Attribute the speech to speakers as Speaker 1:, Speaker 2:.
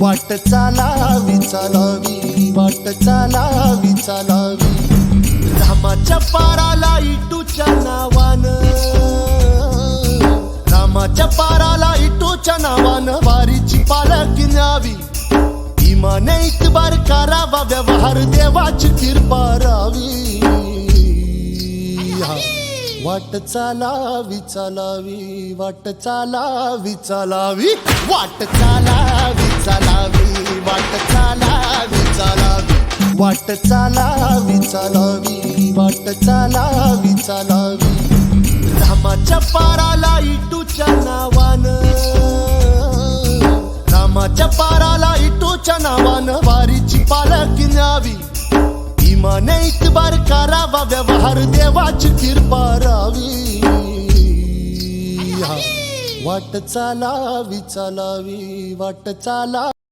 Speaker 1: वाट चालावी चालावी वाट चालावी चालावी. रामाच्या पाराला इटूच्या नावानं रामाच्या पाराला इटूच्या नावानं वारीची पालखी न्यावी. इमाने इतबार करावा व्यवहार देवाची कृपा रावी. वाट चालावी चालावी वाट चालावी चालावी. वाट चालावी वाट चालावी चालावी. वाट चालावी चालावी. वाट चालावी चालावी. रामाच्या पाराला इटूच्या नावानं. रामाच्या पाराला इटूच्या नावानं वारीची पालखी न्यावी. इमाने इतबार करावा व्यवहार देवाची कृपा रावी. वाट चालावी चालावी. वाट चाला